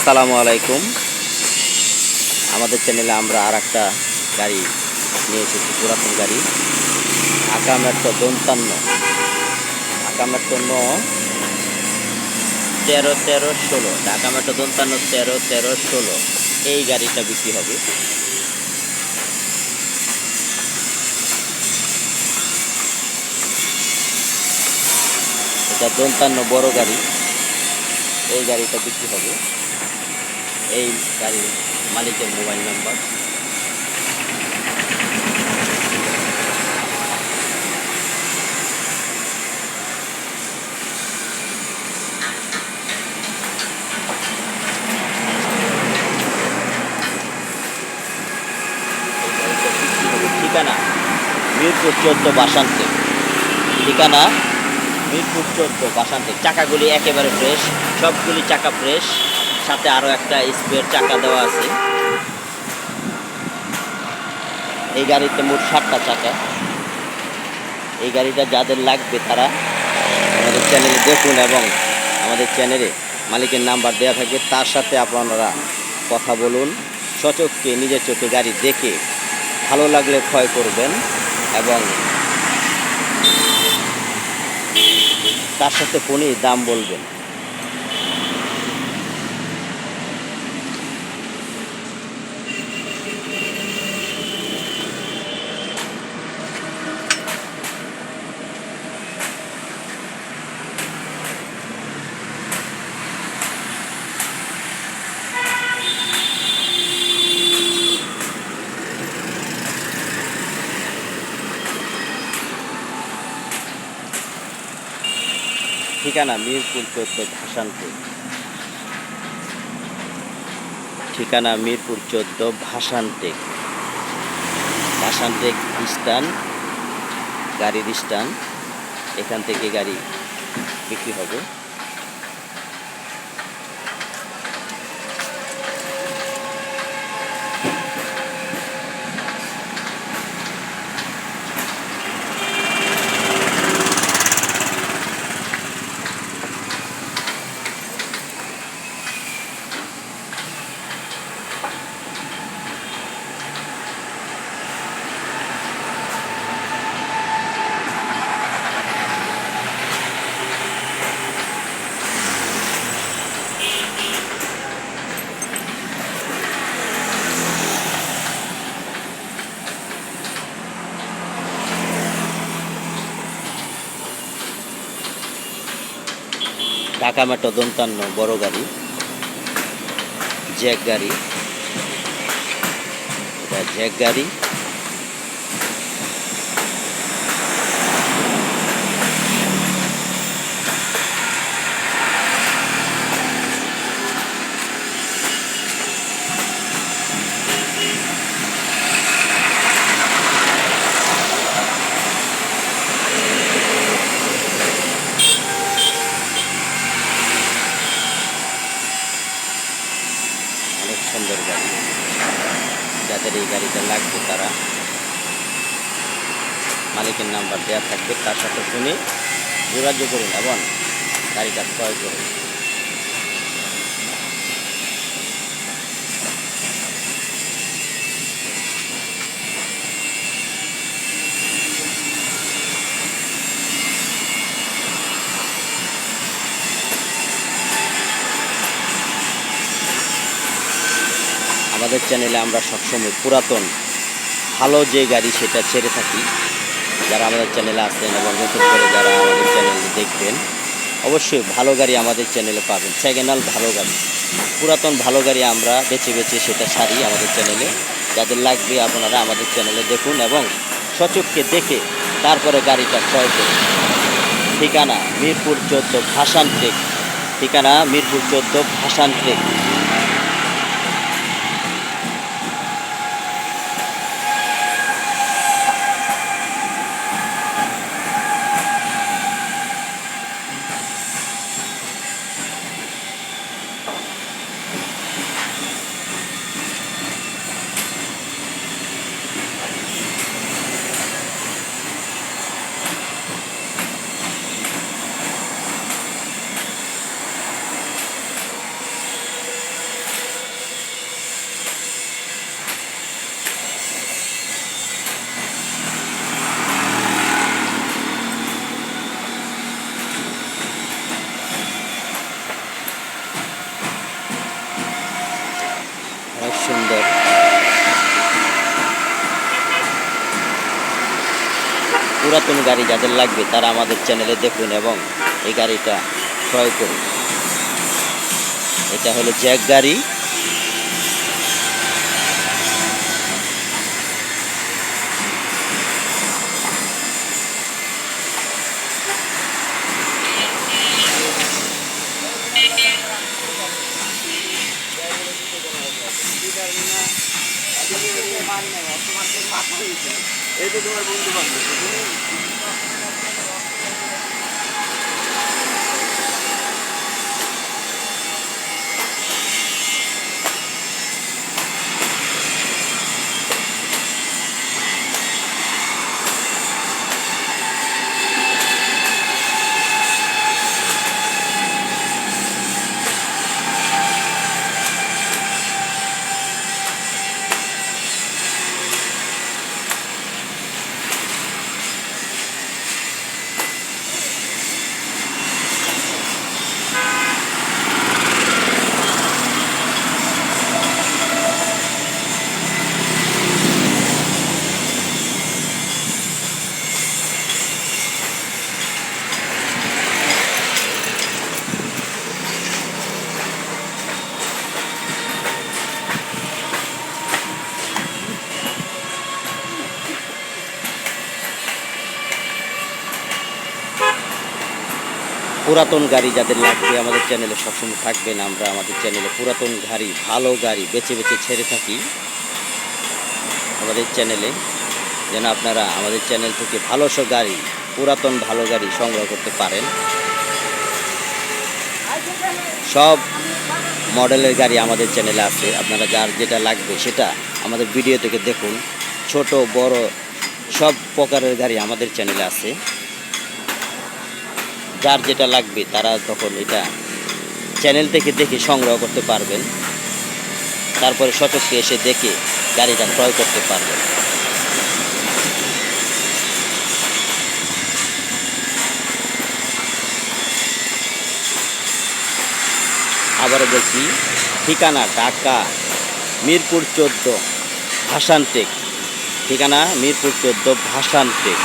আসসালামু আলাইকুম। আমাদের চ্যানেলে আমরা আর একটা গাড়ি নিয়ে এসেছি, পুরাতন গাড়ি। ঢাকা মেট্রো দন্তান্ন ঢাকা মেট্রো ন তেরো তেরো, ষোলো। ঢাকা মেট্রো দন্তান্ন তেরো তেরো, ষোলো। এই গাড়িটা বিক্রি হবে। এটা দন্তান্ন বড় গাড়ি। এই গাড়িটা বিক্রি হবে। এই গাড়ির মালিকের মোবাইল নাম্বার। ঠিকানা মিরপুর চোদ্দ বাসান্তে। ঠিকানা মিরপুর চোদ্দ বাসান্তে। চাকাগুলি একেবারে ফ্রেশ সবগুলি চাকা ফ্রেশ সাথে আরও একটা স্পেয়ার চাকা দেওয়া আছে। এই গাড়িতে মোট সাতটা চাকা। এই গাড়িটা যাদের লাগবে তারা আমাদের চ্যানেলে দেখুন এবং আমাদের চ্যানেলে মালিকের নাম্বার দেওয়া থাকবে তার সাথে আপনারা কথা বলুন সচক্ষে নিজের চোখে গাড়ি দেখে ভালো লাগলে ক্ষয় করবেন এবং তার সাথে ফোনে দাম বলবেন। ঠিকানা মিরপুর চোদ্দ ভাসানপুর। ঠিকানা মিরপুর চোদ্দ ভাসানটেক। ভাসানটেক স্টান গাড়ির স্টান এখান থেকে গাড়ি বিক্রি হবে। ঢাকা মেটো দন্তান্ন বড় গাড়ি জ্যাক গাড়ি। জ্যাক গাড়ি অনেক সুন্দর যাদের এই গাড়িটা লাগবে তারা মালিকের নাম্বার দেওয়া থাকবে, তার সাথে শুনে যোগাযোগ করুন এবং গাড়িটা ক্রয় করুন। আমাদের চ্যানেলে আমরা সবসময় পুরাতন, ভালো যে গাড়ি সেটা ছেড়ে থাকি। যারা আমাদের চ্যানেলে আসেন এবং নতুন করে যারা আমাদের চ্যানেলে দেখবেন, অবশ্যই ভালো গাড়ি আমাদের চ্যানেলে পাবেন। সেকেন্ড ভালো গাড়ি। পুরাতন ভালো গাড়ি আমরা বেছে বেছে সেটা সারি আমাদের চ্যানেলে। যাদের লাগবে আপনারা আমাদের চ্যানেলে দেখুন এবং সচক্ষে দেখে তারপরে গাড়িটা ক্রয় করুন। ঠিকানা মিরপুর চোদ্দ ভাসান ট্রেক ঠিকানা মিরপুর চোদ্দ ভাসান টেক সুন্দর। পুরাতন গাড়ি যাদের লাগবে, তারা আমাদের চ্যানেলে দেখুন এবং এই গাড়িটা ক্রয় করুন। এটা হলো জ্যাক গাড়ি। এই তো তোমার বন্ধু বান্ধব পুরাতন গাড়ি যাদের লাগবে আমাদের চ্যানেলে সবসময় থাকবেন। আমরা আমাদের চ্যানেলে পুরাতন গাড়ি, ভালো গাড়ি বেছে বেছে ছেড়ে থাকি। আমাদের চ্যানেলে যেন আপনারা আমাদের চ্যানেল থেকে ভালো সব গাড়ি, পুরাতন ভালো গাড়ি সংগ্রহ করতে পারেন। সব মডেলের গাড়ি আমাদের চ্যানেলে আছে। আপনারা যার যেটা লাগবে সেটা আমাদের ভিডিও থেকে দেখুন। ছোট, বড়, সব প্রকারের গাড়ি আমাদের চ্যানেলে আছে। যার যেটা লাগবে তারা তখন এটা চ্যানেল থেকে দেখে সংগ্রহ করতে পারবেন। তারপরে সচক্ষে এসে দেখে গাড়িটা ক্রয় করতে পারবেন। আবারও বলছি, ঠিকানা ঢাকা, মিরপুর চোদ্দ, ভাসানটেক। ঠিকানা, মিরপুর চোদ্দ, ভাসানটেক।